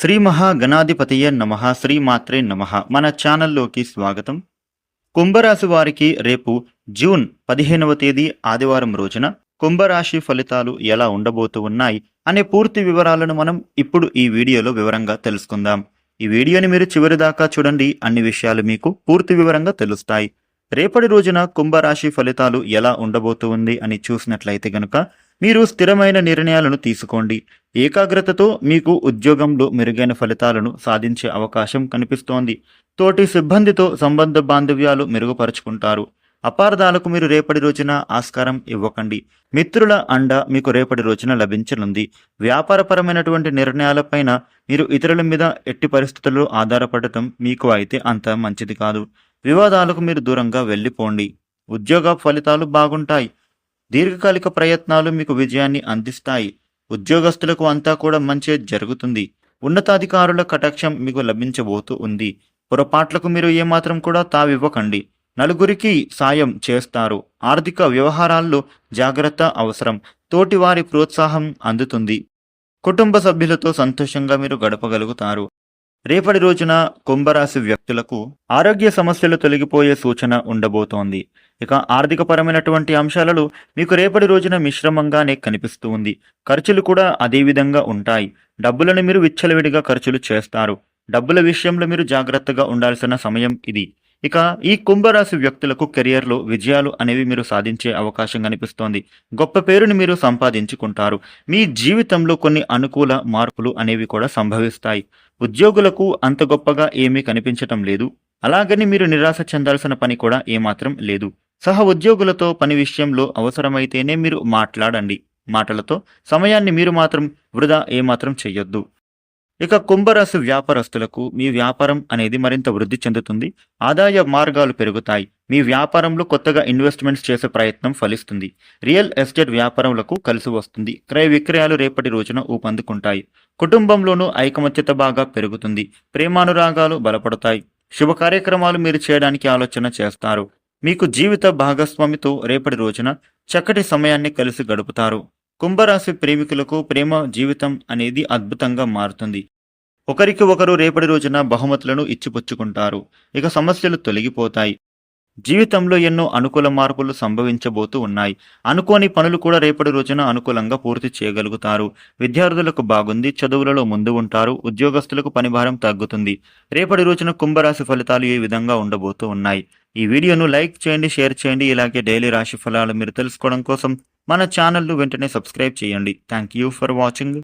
శ్రీ మహాగణాధిపతయ నమ శ్రీ మాత్రే నమ. మన ఛానల్లోకి స్వాగతం. కుంభరాశి వారికి రేపు జూన్ పదిహేనవ తేదీ ఆదివారం రోజున కుంభరాశి ఫలితాలు ఎలా ఉండబోతూ ఉన్నాయి అనే పూర్తి వివరాలను మనం ఇప్పుడు ఈ వీడియోలో వివరంగా తెలుసుకుందాం. ఈ వీడియోని మీరు చివరి దాకా చూడండి అన్ని విషయాలు మీకు పూర్తి వివరంగా తెలుస్తాయి. రేపటి రోజున కుంభరాశి ఫలితాలు ఎలా ఉండబోతూ ఉంది అని చూసినట్లయితే గనుక మీరు స్థిరమైన నిర్ణయాలను తీసుకోండి. ఏకాగ్రతతో మీకు ఉద్యోగంలో మెరుగైన ఫలితాలను సాధించే అవకాశం కనిపిస్తోంది. తోటి సిబ్బందితో సంబంధ బాంధవ్యాలు మెరుగుపరుచుకుంటారు. అపార్థాలకు మీరు రేపటి రోజున ఆస్కారం ఇవ్వకండి. మిత్రుల అండ మీకు రేపటి రోజున లభించనుంది. వ్యాపారపరమైనటువంటి నిర్ణయాలపైన మీరు ఇతరుల మీద ఎట్టి పరిస్థితుల్లో ఆధారపడటం మీకు అయితే అంత మంచిది కాదు. వివాదాలకు మీరు దూరంగా వెళ్ళిపోండి. ఉద్యోగ ఫలితాలు బాగుంటాయి. దీర్ఘకాలిక ప్రయత్నాలు మీకు విజయాన్ని అందిస్తాయి. ఉద్యోగస్తులకు అంతా కూడా మంచి జరుగుతుంది. ఉన్నతాధికారుల కటాక్షం మీకు లభించబోతూ ఉంది. పొరపాట్లకు మీరు ఏమాత్రం కూడా తావివ్వకండి. నలుగురికి సాయం చేస్తారు. ఆర్థిక వ్యవహారాల్లో జాగ్రత్త అవసరం. తోటివారి ప్రోత్సాహం అందుతుంది. కుటుంబ సభ్యులతో సంతోషంగా మీరు గడపగలుగుతారు. రేపటి రోజున కుంభరాశి వ్యక్తులకు ఆరోగ్య సమస్యలు తొలగిపోయే సూచన ఉండబోతోంది. ఇక ఆర్థికపరమైనటువంటి అంశాలలో మీకు రేపటి రోజున మిశ్రమంగానే కనిపిస్తూ ఉంది. ఖర్చులు కూడా అదే విధంగా ఉంటాయి. డబ్బులను మీరు విచ్చలవిడిగా ఖర్చులు చేస్తారు. డబ్బుల విషయంలో మీరు జాగ్రత్తగా ఉండాల్సిన సమయం ఇది. ఇక ఈ కుంభరాశి వ్యక్తులకు కెరియర్లో విజయాలు అనేవి మీరు సాధించే అవకాశం కనిపిస్తోంది. గొప్ప పేరుని మీరు సంపాదించుకుంటారు. మీ జీవితంలో కొన్ని అనుకూల మార్పులు అనేవి కూడా సంభవిస్తాయి. ఉద్యోగులకు అంత గొప్పగా ఏమీ కనిపించటం లేదు. అలాగని మీరు నిరాశ చెందాల్సిన పని కూడా ఏమాత్రం లేదు. సహ ఉద్యోగులతో పని విషయంలో అవసరమైతేనే మీరు మాట్లాడండి. మాటలతో సమయాన్ని మీరు మాత్రం వృధా ఏమాత్రం చెయ్యొద్దు. ఇక కుంభరాశి వ్యాపారస్తులకు మీ వ్యాపారం అనేది మరింత వృద్ధి చెందుతుంది. ఆదాయ మార్గాలు పెరుగుతాయి. మీ వ్యాపారంలో కొత్తగా ఇన్వెస్ట్మెంట్స్ చేసే ప్రయత్నం ఫలిస్తుంది. రియల్ ఎస్టేట్ వ్యాపారములకు కలిసి వస్తుంది. క్రయ విక్రయాలు రేపటి రోజున ఊపందుకుంటాయి. కుటుంబంలోనూ ఐకమత్యత బాగా పెరుగుతుంది. ప్రేమానురాగాలు బలపడతాయి. శుభ కార్యక్రమాలు మీరు చేయడానికి ఆలోచన చేస్తారు. మీకు జీవిత భాగస్వామితో రేపటి రోజున చక్కటి సమయాన్ని కలిసి గడుపుతారు. కుంభరాశి ప్రేమికులకు ప్రేమ జీవితం అనేది అద్భుతంగా మారుతుంది. ఒకరికి ఒకరు రేపటి రోజున బహుమతులను ఇచ్చిపుచ్చుకుంటారు. ఇక సమస్యలు తొలగిపోతాయి. జీవితంలో ఎన్నో అనుకూల మార్పులు సంభవించబోతూ ఉన్నాయి. అనుకోని పనులు కూడా రేపటి రోజున అనుకూలంగా పూర్తి చేయగలుగుతారు. విద్యార్థులకు బాగుంది చదువులలో ముందు ఉంటారు ఉద్యోగస్తులకు పనిభారం తగ్గుతుంది. రేపటి రోజున కుంభరాశి ఫలితాలు ఏ విధంగా ఉండబోతూ ఉన్నాయి? ఈ వీడియోను లైక్ చేయండి షేర్ చేయండి. ఇలాగే డైలీ రాశి ఫలాలు మీరు తెలుసుకోవడం కోసం మన ఛానల్ను వెంటనే సబ్స్క్రైబ్ చేయండి. Thank you for watching